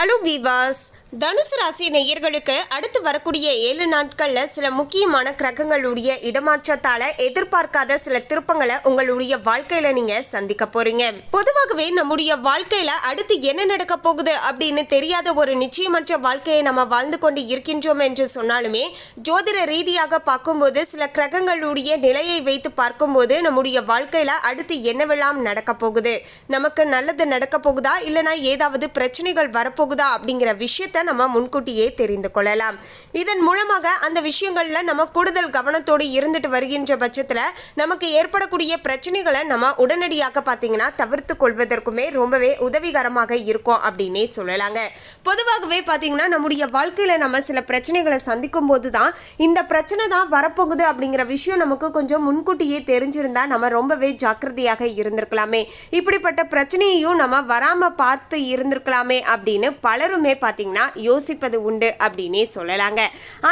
Hello வீவாஸ் தனுசு ராசி நேயர்களுக்கு அடுத்து வரக்கூடிய ஏழு நாட்களில் சில முக்கியமான கிரகங்களுடைய இடமாற்றத்தால் எதிர்பார்க்காத சில திருப்பங்களை உங்களுடைய வாழ்க்கையில் நீங்கள் சந்திக்க போறீங்க. பொதுவாகவே நம்முடைய வாழ்க்கையில் அடுத்து என்ன நடக்க போகுது அப்படின்னு தெரியாத ஒரு நிச்சயமற்ற வாழ்க்கையை நம்ம வாழ்ந்து கொண்டு இருக்கின்றோம் என்று சொன்னாலுமே ஜோதிட ரீதியாக பார்க்கும்போது சில கிரகங்களுடைய நிலையை வைத்து பார்க்கும்போது நம்முடைய வாழ்க்கையில் அடுத்து என்னவெல்லாம் நடக்க போகுது? நமக்கு நல்லது நடக்க போகுதா? இல்லைனா ஏதாவது பிரச்சனைகள் வரப்போகுது அப்படிங்கிற விஷயத்தை நம்ம முன்கூட்டியே தெரிந்து கொள்ளலாம். இதன் மூலமாக அந்த விஷயங்களில் நம்ம கூடுதல் கவனத்தோடு இருந்துட்டு வருகின்ற பட்சத்தில் நமக்கு ஏற்படக்கூடிய பிரச்சனைகளை நம்ம உடனடியாக பார்த்தீங்கன்னா தவிர்த்து கொள்வதற்குமே ரொம்பவே உதவிகரமாக இருக்கும் அப்படின்னே சொல்லலாங்க. பொதுவாகவே பார்த்தீங்கன்னா நம்முடைய வாழ்க்கையில் நம்ம சில பிரச்சனைகளை சந்திக்கும் போது தான் இந்த பிரச்சனை தான் வரப்போகுது அப்படிங்கிற விஷயம் நமக்கு கொஞ்சம் முன்கூட்டியே தெரிஞ்சிருந்தா நம்ம ரொம்பவே ஜாக்கிரதையாக இருந்திருக்கலாமே. இப்படிப்பட்ட பிரச்சனையையும் நம்ம வராமல் பார்த்து இருந்திருக்கலாமே அப்படின்னு பலருமே பார்த்தீங்கன்னா யோசிப்பது உண்டு அப்படின்னே சொல்லலாங்க.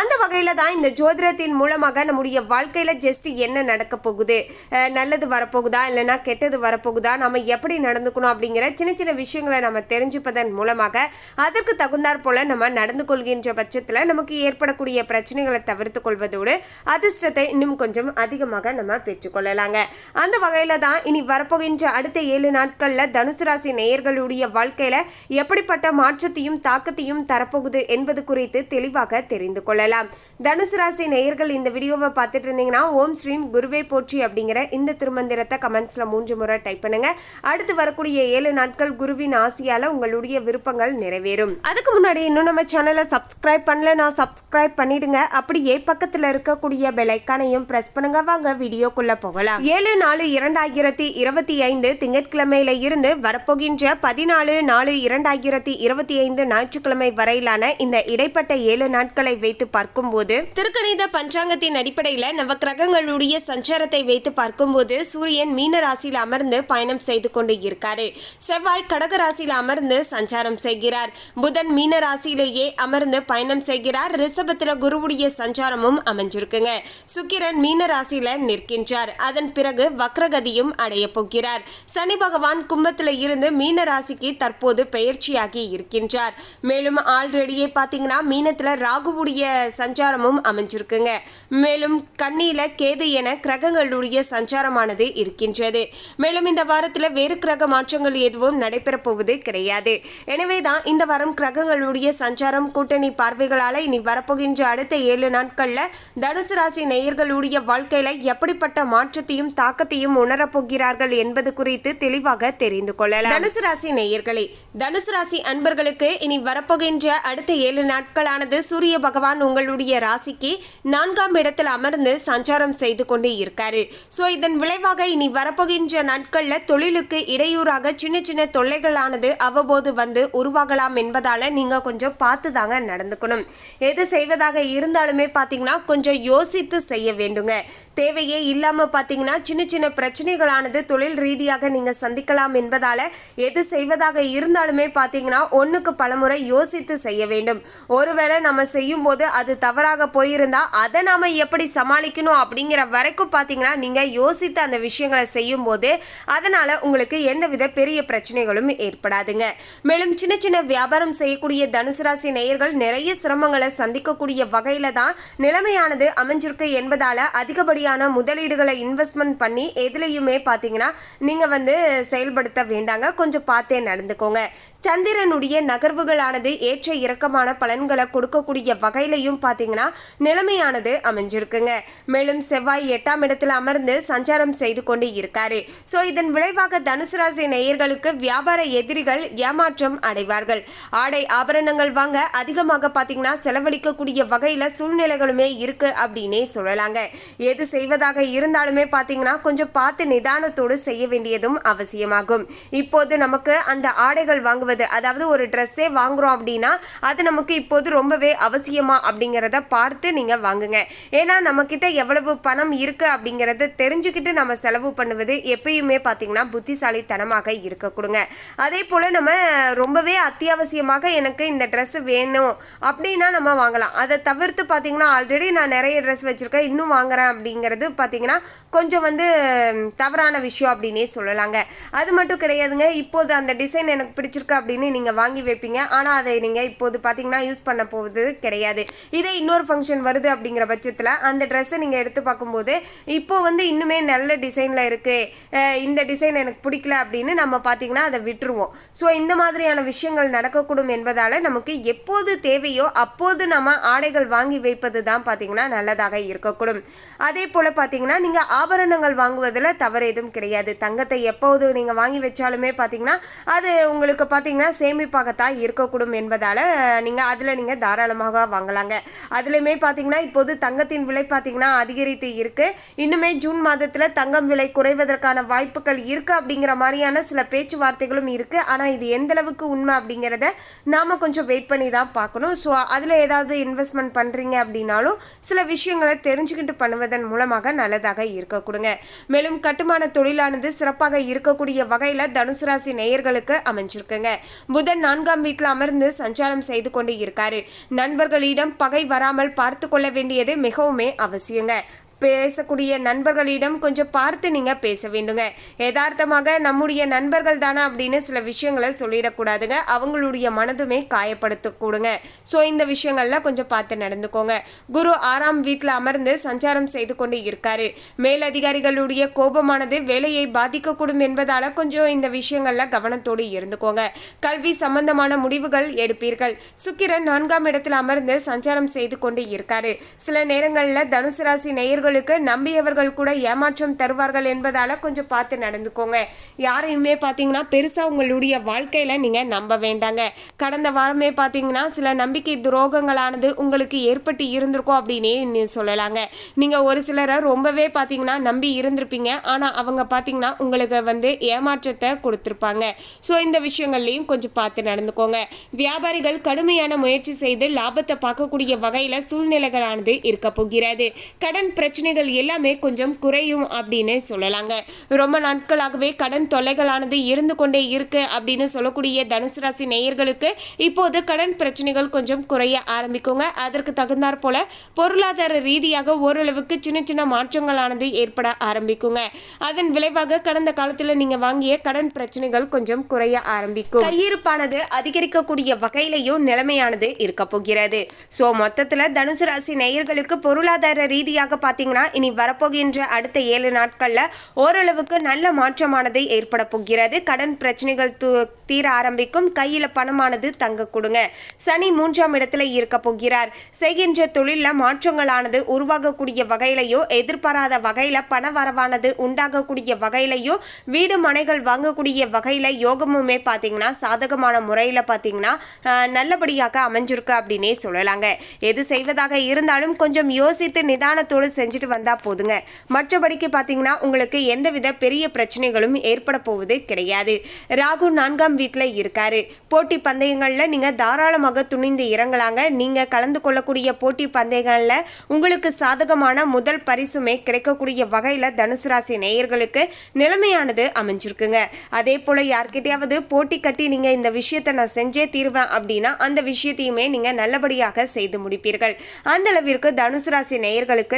அந்த வகையில் தான் இந்த ஜோதிடத்தின் மூலமாக நம்முடைய வாழ்க்கையில் ஜஸ்ட் என்ன நடக்க போகுது? நல்லது வரப்போகுதா? இல்லைன்னா கெட்டது வரப்போகுதா? நம்ம எப்படி நடந்துக்கணும் அப்படிங்கிற சின்ன சின்ன விஷயங்களை நம்ம தெரிஞ்சுப்பதன் மூலமாக அதற்கு தகுந்தாற் போல் நம்ம நடந்து கொள்கின்ற பட்சத்தில் நமக்கு ஏற்படக்கூடிய பிரச்சனைகளை தவிர்த்து கொள்வதோடு அதிர்ஷ்டத்தை இன்னும் கொஞ்சம் அதிகமாக நம்ம பெற்றுக்கொள்ளலாங்க அந்த வகையில் தான் இனி வரப்போகின்ற அடுத்த ஏழு நாட்களில் தனுசு ராசி நேயர்களுடைய வாழ்க்கையில் எப்படிப்பட்ட மாற்றத்தையும் தாக்கத்தையும் தரப்போகுது என்பது குறித்து தெளிவாக தெரிந்து கொள்ளலாம். தனுசு ராசி நேயர்கள் இந்த வீடியோவை பார்த்துட்டு இருந்தீங்கன்னா ஓம் ஸ்ரீம் குருவே போற்றி அப்படிங்கிற இந்த திருமந்திரத்தை கமெண்ட்ஸில் மூன்று முறை டைப் பண்ணுங்க. அடுத்து வரக்கூடிய ஏழு நாட்கள் குருவின் ஆசையால் உங்களுடைய விருப்பங்கள் நிறைவேறும். அதுக்கு முன்னாடி இன்னும் நம்ம சேனலை சப்ஸ்கிரைப் பண்ணல நான் சப்ஸ்கிரைப் பண்ணிடுங்க. அப்படியே பக்கத்தில் இருக்கக்கூடிய பெலைக்கானையும் ப்ரெஸ் பண்ணுங்க. வாங்க வீடியோக்குள்ளே போகலாம். ஏழு நாலு இரண்டாயிரத்தி இருபத்தி ஐந்து திங்கட்கிழமையில இருந்து வரப்போகின்ற பதினாலு நாலு இரண்டாயிரத்தி இருபத்தி ஐந்து ஞாயிற்றுக்கிழமை வரையிலான இந்த இடைப்பட்ட ஏழு நாட்களை வைத்து பார்க்கும்போது திருக்கணித பஞ்சாங்கத்தின் அடிப்படையில் நவ கிரகங்களுடைய சஞ்சாரத்தை வைத்து பார்க்கும்போது சூரியன் மீன ராசியில் அமர்ந்து பயணம் செய்து கொண்டு இருக்காரு. செவ்வாய் கடக ராசியில் அமர்ந்து சஞ்சாரம் செய்கிறார். புதன் மீன ராசியிலேயே அமர்ந்து பயணம் செய்கிறார். ரிஷபத்தில் குருவுடைய சஞ்சாரமும் அமைஞ்சிருக்குங்க. சுக்கிரன் மீன ராசியில நிற்கின்றார். அதன் பிறகு வக்ரகதியும் அடைய போகிறார். சனி பகவான் கும்பத்துல இருந்து மீன ராசிக்கு தற்போது பெயர்ச்சியாகி இருக்கின்றார். மேலும் ஆல்ரெடியே பாத்தீங்கன்னா மீனத்துல ராகுவுடைய சஞ்சாரமும் அமைஞ்சிருக்குங்க. மேலும் கண்ணியில கேது என கிரகங்களுடைய சஞ்சாரமானது இருக்கின்றது. மேலும் இந்த வாரத்துல வேறு கிரக மாற்றங்கள் எதுவும் நடைபெறப் போவது கிடையாது. எனவே தான் இந்த வாரம் கிரகங்களுடைய சஞ்சாரம் கூட்டணி பார்வைகளால இனி வரப்போகின்ற அடுத்த ஏழு நாட்கள்ல தனுசு ராசி நேயர்களுடைய வாழ்க்கையில எப்படிப்பட்ட மாற்றத்தையும் தாக்கத்தையும் உணரப் போகிறார்கள் என்பது குறித்து தெளிவாக தெரிந்து கொள்ளலாம். தனுசு ராசி நேயர்களே தனுசு ராசி அன்பர்களுக்கு இனி வரப்போகின்ற அடுத்த ஏழு நாட்களானது சூரிய பகவான் உங்களுடைய ராசிக்கு நான்காம் இடத்தில் அமர்ந்து சஞ்சாரம் செய்து கொண்டு இருக்காரு. ஸோ இதன் விளைவாக இனி வரப்போகின்ற நாட்களில் தொழிலுக்கு இடையூறாக சின்ன சின்ன தொல்லைகளானது அவ்வப்போது வந்து உருவாகலாம் என்பதால் நீங்கள் கொஞ்சம் பார்த்து தாங்க நடந்துக்கணும். எது செய்வதாக இருந்தாலுமே பார்த்தீங்கன்னா கொஞ்சம் யோசித்து செய்ய வேண்டுங்க. தேவையே இல்லாமல் பார்த்தீங்கன்னா சின்ன சின்ன பிரச்சனைகளானது தொழில் ரீதியாக நீங்கள் சந்திக்கலாம் என்பதால் எது செய்வதாக இருந்தாலுமே பார்த்தீங்கன்னா ஒன்றுக்கு பலமுறை யோசித்து செய்ய வேண்டும். ஒருவேளை நம்ம செய்யும் போது அது தவறாக போயிருந்தா அதை நாம எப்படி சமாளிக்கணும் அப்படிங்கிற வரைக்கும் பார்த்தீங்கன்னா நீங்கள் யோசித்து அந்த விஷயங்களை செய்யும் போது அதனால உங்களுக்கு எந்தவித பெரிய பிரச்சனைகளும் ஏற்படாதுங்க. மேலும் சின்ன சின்ன வியாபாரம் செய்யக்கூடிய தனுசு ராசி நேயர்கள் நிறைய சிரமங்களை சந்திக்கக்கூடிய வகையில தான் நிலைமையானது அமைஞ்சிருக்கு என்பதால் அதிகப்படியான முதலீடுகளை இன்வெஸ்ட்மெண்ட் பண்ணி எதுலையுமே பார்த்தீங்கன்னா நீங்கள் வந்து செயல்படுத்த வேண்டாங்க. கொஞ்சம் பார்த்தே நடந்துக்கோங்க. சந்திரனுடைய நகர்வுகளானது ஏற்ற இறக்கமான பலன்களை கொடுக்கக்கூடிய வகையிலையும் பார்த்தீங்கன்னா நிலைமையானது அமைஞ்சிருக்குங்க. மேலும் செவ்வாய் எட்டாம் இடத்தில் அமர்ந்து சஞ்சாரம் செய்து கொண்டு இருக்காரு. ஸோ இதன் விளைவாக தனுசு ராசி நேயர்களுக்கு வியாபார எதிரிகள் ஏமாற்றம் அடைவார்கள். ஆடை ஆபரணங்கள் வாங்க அதிகமாக பார்த்தீங்கன்னா செலவழிக்கக்கூடிய வகையில் சூழ்நிலைகளுமே இருக்கு அப்படின்னே சொல்லலாங்க. எது செய்வதாக இருந்தாலுமே பார்த்தீங்கன்னா கொஞ்சம் பார்த்து நிதானத்தோடு செய்ய வேண்டியதும் அவசியமாகும். இப்போது நமக்கு அந்த ஆடைகள் வாங்குவது அதாவது ஒரு ட்ரெஸ்ஸே வாங்குறோம் அப்படின்னா அது நமக்கு இப்போது ரொம்பவே அவசியமா அப்படிங்கிறத பார்த்து நீங்கள் வாங்குங்க. ஏன்னா நம்மக்கிட்ட எவ்வளவு பணம் இருக்குது அப்படிங்கிறத தெரிஞ்சுக்கிட்டு நம்ம செலவு பண்ணுவது எப்பயுமே பார்த்தீங்கன்னா புத்திசாலித்தனமாக இருக்க கொடுங்க. அதே போல் நம்ம ரொம்பவே அத்தியாவசியமாக எனக்கு இந்த ட்ரெஸ் வேணும் அப்படின்னா நம்ம வாங்கலாம். அதை தவிர்த்து பார்த்தீங்கன்னா ஆல்ரெடி நான் நிறைய ட்ரெஸ் வச்சுருக்கேன். இன்னும் வாங்குறேன் அப்படிங்கிறது பார்த்தீங்கன்னா கொஞ்சம் வந்து தவறான விஷயம் அப்படின்னே சொல்லலாங்க. அது மட்டும் கிடையாதுங்க. இப்போது அந்த டிசைன் எனக்கு பிடிச்சிருக்கு அப்படின்னு நீங்கள் வாங்கி வைப்பீங்க. ஆனால் அதை நீங்கள் இப்போது பார்த்தீங்கன்னா யூஸ் பண்ண போவது கிடையாது. இதை இன்னொரு ஃபங்க்ஷன் வருது அப்படிங்கிற பட்சத்தில் அந்த ட்ரெஸ்ஸை நீங்கள் எடுத்து பார்க்கும்போது இப்போ வந்து இன்னுமே நல்ல டிசைனில் இருக்குது இந்த டிசைன் எனக்கு பிடிக்கல அப்படின்னு நம்ம பார்த்தீங்கன்னா அதை விட்டுருவோம். ஸோ இந்த மாதிரியான விஷயங்கள் நடக்கக்கூடும் என்பதால் நமக்கு எப்போது தேவையோ அப்போது நம்ம ஆடைகள் வாங்கி வைப்பது தான் பார்த்தீங்கன்னா நல்லதாக இருக்கக்கூடும். அதே போல் பார்த்தீங்கன்னா நீங்கள் ஆபரணங்கள் வாங்குவதில் தவறு எதுவும் கிடையாது. தங்கத்தை எப்போது நீங்கள் வாங்கி வச்சாலுமே பார்த்தீங்கன்னா அது உங்களுக்கு பார்த்தீங்கன்னா சேமிப்பாகத்தான் இருக்கக்கூடும் என்பதால் நீங்கள் அதில் நீங்கள் தாராளமாக வாங்கலாங்க. அதுலேயுமே பார்த்தீங்கன்னா இப்போது தங்கத்தின் விலை பார்த்தீங்கன்னா அதிகரித்து இருக்குது இன்னுமே ஜூன் மாதத்தில் தங்கம் விலை குறைவதற்கான வாய்ப்புகள் இருக்குது அப்படிங்கிற மாதிரியான சில பேச்சுவார்த்தைகளும் இருக்குது ஆனால் இது எந்த அளவுக்கு உண்மை அப்படிங்கிறத நாம் கொஞ்சம் வெயிட் பண்ணி தான் பார்க்கணும். ஸோ அதில் ஏதாவது இன்வெஸ்ட்மெண்ட் பண்ணுறீங்க அப்படின்னாலும் சில விஷயங்களை தெரிஞ்சுக்கிட்டு பண்ணுவதன் மூலமாக நல்லதாக இருக்க கொடுங்க. மேலும் கட்டுமான தொழிலானது சிறப்பாக இருக்கக்கூடிய வகையில் தனுசு ராசி நேயர்களுக்கு அமைஞ்சிருக்குங்க. புதன் நான்காம் வீட்டில் அமர்ந்து சஞ்சாரம் செய்து கொண்டு இருக்காரு. நண்பர்களிடம் பகை வராமல் பார்த்து கொள்ள வேண்டியது மிகவுமே அவசியங்க. பேசக்கூடிய நண்பர்களிடம் கொஞ்சம் பார்த்து நீங்கள் பேச வேண்டுங்க. யதார்த்தமாக நம்முடைய நண்பர்கள் தானே அப்படின்னு சில விஷயங்களை சொல்லிடக்கூடாதுங்க. அவங்களுடைய மனதுமே காயப்படுத்தக்கூடுங்க. ஸோ இந்த விஷயங்கள்லாம் கொஞ்சம் பார்த்து நடந்துக்கோங்க. குரு ஆறாம் வீட்டில் அமர்ந்து சஞ்சாரம் செய்து கொண்டு இருக்காரு. மேலதிகாரிகளுடைய கோபமானது வேலையை பாதிக்கக்கூடும் என்பதால் கொஞ்சம் இந்த விஷயங்களில் கவனத்தோடு இருந்துக்கோங்க. கல்வி சம்பந்தமான முடிவுகள் எடுப்பீர்கள். சுக்கிரன் நான்காம் இடத்தில் அமர்ந்து சஞ்சாரம் செய்து கொண்டு இருக்காரு. சில நேரங்களில் தனுசு ராசி உங்களுக்கு நம்பியவர்கள் கூட ஏமாற்றம் தருவார்கள் என்பதால் கொஞ்சம் பார்த்து நடந்துக்கோங்க. யாரையுமே பார்த்தீங்கன்னா பெருசாக உங்களுடைய வாழ்க்கையில் நீங்கள் நம்ப வேண்டாங்க. கடந்த வாரமே பார்த்தீங்கன்னா சில நம்பிக்கை துரோகங்களானது உங்களுக்கு ஏற்பட்டு இருந்திருக்கும் அப்படின்னே நீ சொல்லலாங்க. நீங்கள் ஒரு சிலரை ரொம்பவே பார்த்தீங்கன்னா நம்பி இருந்திருப்பீங்க. ஆனால் அவங்க பார்த்தீங்கன்னா உங்களுக்கு வந்து ஏமாற்றத்தை கொடுத்துருப்பாங்க. ஸோ இந்த விஷயங்கள்லையும் கொஞ்சம் பார்த்து நடந்துக்கோங்க. வியாபாரிகள் கடுமையான முயற்சி செய்து லாபத்தை பார்க்கக்கூடிய வகையில் சூழ்நிலைகளானது இருக்க போகிறது. கடன் பிரச்சனைகள் எல்லாமே கொஞ்சம் குறையும் அப்படின்னு சொல்லலாங்க. ரொம்ப நாட்களாகவே கடன் தொல்லைகளானது இருந்து கொண்டே இருக்கு அப்படின்னு சொல்லக்கூடிய தனுசு ராசி நேயர்களுக்கு இப்போது கடன் பிரச்சனைகள் கொஞ்சம் குறைய ஆரம்பிக்குங்க. அதற்கு தகுந்தாற் போல பொருளாதார ரீதியாக ஓரளவுக்கு சின்ன சின்ன மாற்றங்களானது ஏற்பட ஆரம்பிக்குங்க. அதன் விளைவாக கடந்த காலத்தில் நீங்க வாங்கிய கடன் பிரச்சனைகள் கொஞ்சம் குறைய ஆரம்பிக்கும். கையிருப்பானது அதிகரிக்கக்கூடிய வகையிலையும் நிலைமையானது இருக்க போகிறது. ஸோ மொத்தத்துல தனுசு ராசி நேயர்களுக்கு பொருளாதார ரீதியாக பார்த்தீங்க பார்த்தீங்கன்னா இனி வரப்போகின்ற அடுத்த ஏழு நாட்களில் ஓரளவுக்கு நல்ல மாற்றமானது ஏற்பட போகிறது. கடன் பிரச்சனைகள் தீர ஆரம்பிக்கும். கையில் பணமானது தங்க கொடுங்க. சனி மூன்றாம் இடத்துல இருக்க போகிறார். செய்கின்ற தொழிலில் மாற்றங்களானது உருவாகக்கூடிய வகையிலையோ எதிர்பாராத வகையில் பண வரவானது உண்டாகக்கூடிய வகையிலையோ வீடு மனைகள் வாங்கக்கூடிய வகையில் யோகமுமே பார்த்தீங்கன்னா சாதகமான முறையில் பார்த்தீங்கன்னா நல்லபடியாக அமைஞ்சிருக்கு அப்படின்னே சொல்லலாங்க. எது செய்வதாக இருந்தாலும் கொஞ்சம் யோசித்து நிதானத்தோடு செஞ்சு செஞ்சுட்டு வந்தா போதுங்க. மற்றபடிக்கு பார்த்தீங்கன்னா உங்களுக்கு எந்தவித பெரிய பிரச்சனைகளும் ஏற்பட போவது கிடையாது. ராகு நான்காம் வீட்டில் இருக்காரு. போட்டி பந்தயங்களில் நீங்கள் தாராளமாக துணிந்து இறங்கலாங்க. நீங்கள் கலந்து கொள்ளக்கூடிய போட்டி பந்தயங்களில் உங்களுக்கு சாதகமான முதல் பரிசுமே கிடைக்கக்கூடிய வகையில் தனுசு ராசி நேயர்களுக்கு நிலைமையானது அமைஞ்சிருக்குங்க. அதே போல் யார்கிட்டையாவது போட்டி கட்டி நீங்கள் இந்த விஷயத்தை நான் செஞ்சே தீருவேன் அப்படின்னா அந்த விஷயத்தையுமே நீங்கள் நல்லபடியாக செய்து முடிப்பீர்கள். அந்த அளவிற்கு தனுசு ராசி நேயர்களுக்கு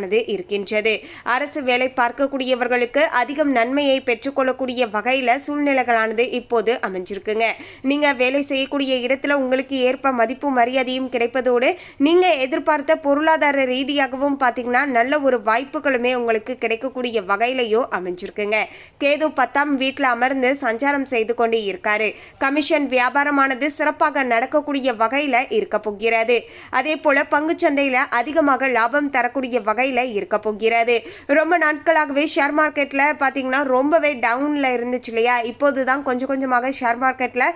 நிலைமையானது இருக்கின்றது. அரசு வேலை பார்க்கக்கூடியவர்களுக்கு அதிகம் நன்மையை பெற்றுக்கொள்ளக்கூடிய வகையில் சூழ்நிலைகளானது இப்போது அமைஞ்சிருக்குங்க. நீங்கள் வேலை செய்யக்கூடிய இடத்துல உங்களுக்கு ஏற்ப மதிப்பு மரியாதையும் கிடைப்பதோடு நீங்கள் எதிர்பார்த்த பொருளாதார ரீதியாகவும் பார்த்தீங்கன்னா நல்ல ஒரு வாய்ப்புகளுமே உங்களுக்கு கிடைக்கக்கூடிய வகையிலையோ அமைஞ்சிருக்குங்க. கேது பத்தாம் வீட்டில் அமர்ந்து சஞ்சாரம் செய்து கொண்டு இருக்காரு. கமிஷன் வியாபாரமானது சிறப்பாக நடக்கக்கூடிய வகையில் இருக்க போகிறது. அதே போல பங்குச்சந்தையில் அதிகமாக லாபம் தரக்கூடிய வகையில் நிலையில் இருக்க போகிறது. ரொம்ப நாட்களாகவே ஷேர் மார்க்கெட்டில் பார்த்தீங்கன்னா ரொம்பவே டவுனில் இருந்துச்சு இல்லையா? இப்போது தான் கொஞ்சம் கொஞ்சமாக ஷேர் மார்க்கெட்டில்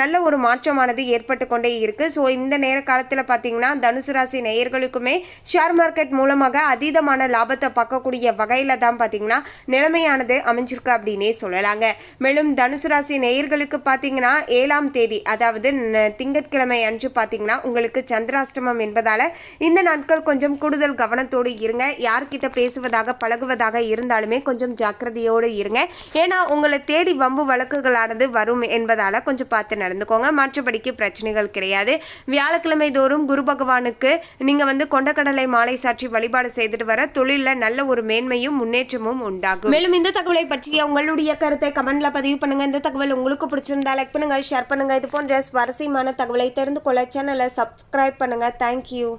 நல்ல ஒரு மாற்றமானது ஏற்பட்டு கொண்டே இருக்கு. ஸோ இந்த நேர காலத்தில் பார்த்தீங்கன்னா தனுசு ராசி நேயர்களுக்குமே ஷேர் மார்க்கெட் மூலமாக அதீதமான லாபத்தை பார்க்கக்கூடிய வகையில் தான் பார்த்தீங்கன்னா நிலைமையானது அமைஞ்சிருக்கு அப்படின்னே சொல்லலாங்க. மேலும் தனுசு ராசி நேயர்களுக்கு பார்த்தீங்கன்னா ஏழாம் தேதி அதாவது திங்கட்கிழமை அன்று பார்த்தீங்கன்னா உங்களுக்கு சந்திராஷ்டமம் என்பதால இந்த நாட்கள் கொஞ்சம் கூடுதல் கவனத்தோடு இருங்க. யார்கிட்ட பேசுவதாக பழகுவதாக இருந்தாலுமே கொஞ்சம் ஜாக்கிரதையோடு இருங்க. ஏன்னா உங்களை தேடி வம்பு வழக்குகளானது வரும் என்பதால கொஞ்சம் பார்த்து நடந்துக்கோங்க. மற்றபடிக்கு பிரச்சனைகள் கிடையாது. வியாழக்கிழமை தோறும் குரு பகவானுக்கு நீங்கள் வந்து கொண்டக்கடலை மாலை சாற்றி வழிபாடு செய்துட்டு வர தொழிலில் நல்ல ஒரு மேன்மையும் முன்னேற்றமும் உண்டாகும். மேலும் இந்த தகவலை பற்றிய உங்களுடைய கருத்தை கமெண்ட்ல பதிவு பண்ணுங்க. இந்த தகவல் உங்களுக்கு பிடிச்சிருந்தா லைக் பண்ணுங்க ஷேர் பண்ணுங்க. இது போன்ற சுவாரஸ்யமான தகவலை தெரிந்து கொள்ள சேனலை சப்ஸ்கிரைப் பண்ணுங்க. தேங்க்யூ